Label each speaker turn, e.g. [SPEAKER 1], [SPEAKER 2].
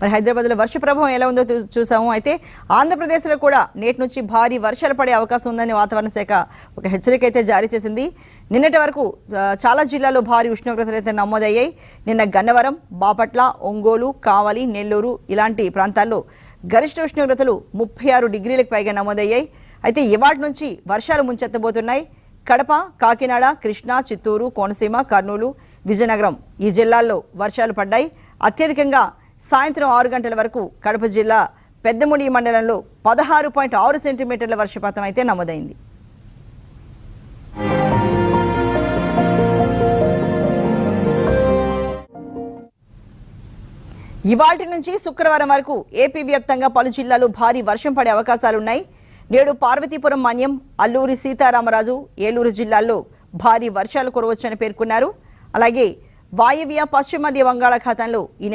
[SPEAKER 1] మరి హైదరాబాద్లో వర్ష ప్రభావం ఎలా ఉందో చూసాము. అయితే ఆంధ్రప్రదేశ్లో కూడా నేటి నుంచి భారీ వర్షాలు పడే అవకాశం ఉందని వాతావరణ శాఖ ఒక హెచ్చరిక అయితే జారీ చేసింది. నిన్నటి వరకు చాలా జిల్లాల్లో భారీ ఉష్ణోగ్రతలు అయితే నమోదయ్యాయి. నిన్న గన్నవరం బాపట్ల ఒంగోలు కావలి నెల్లూరు ఇలాంటి ప్రాంతాల్లో గరిష్ట ఉష్ణోగ్రతలు ముప్పై ఆరు డిగ్రీలకు పైగా నమోదయ్యాయి. అయితే ఇవాటి నుంచి వర్షాలు ముంచెత్తబోతున్నాయి. కడప కాకినాడ కృష్ణా చిత్తూరు కోనసీమ కర్నూలు విజయనగరం ఈ జిల్లాల్లో వర్షాలు పడ్డాయి. అత్యధికంగా సాయంత్రం ఆరు గంటల వరకు కడప జిల్లా పెద్దముడి మండలంలో పదహారు పాయింట్ ఆరు సెంటీమీటర్ల వర్షపాతం అయితే నమోదైంది. ఇవాటి నుంచి శుక్రవారం వరకు ఏపీ వ్యాప్తంగా పలు జిల్లాలు భారీ వర్షం పడే అవకాశాలున్నాయి. నేడు పార్వతీపురం మన్యం అల్లూరి సీతారామరాజు ఏలూరు జిల్లాల్లో భారీ వర్షాలు కురవచ్చని పేర్కొన్నారు. అలాగే వాయువ్య పశ్చిమ మధ్య బంగాళాఖాతంలో ఈ